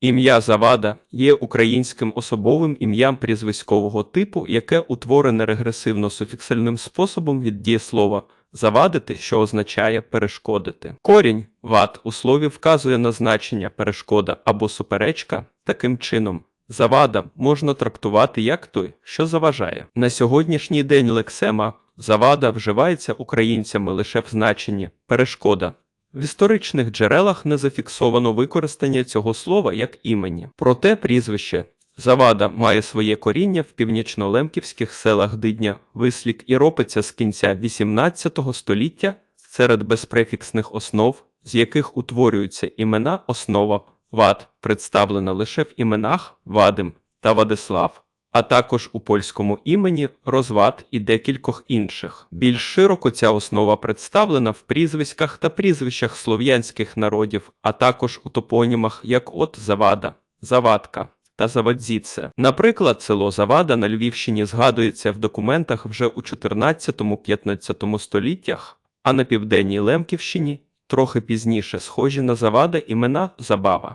Ім'я Завада є українським особовим ім'ям прізвиськового типу, яке утворене регресивно-суфіксальним способом від дієслова завадити, що означає перешкодити. Корінь вад у слові вказує на значення перешкода або суперечка. Таким чином, завада можна трактувати як той, що заважає. На сьогоднішній день лексема завада вживається українцями лише в значенні перешкода. В історичних джерелах не зафіксовано використання цього слова як імені. Проте прізвище Завада має своє коріння в північно-лемківських селах Дидня, Вислік і Ропиця з кінця XVIII століття серед безпрефіксних основ, з яких утворюються імена основа Вад, представлена лише в іменах Вадим та Вадислав а також у польському імені Розвад і декількох інших. Більш широко ця основа представлена в прізвиськах та прізвищах слов'янських народів, а також у топонімах як от Завада, Завадка. Та Завадзіце. Наприклад, село Завада на Львівщині згадується в документах вже у 14-15 століттях, а на південній Лемківщині трохи пізніше схожі на Завада імена Забава.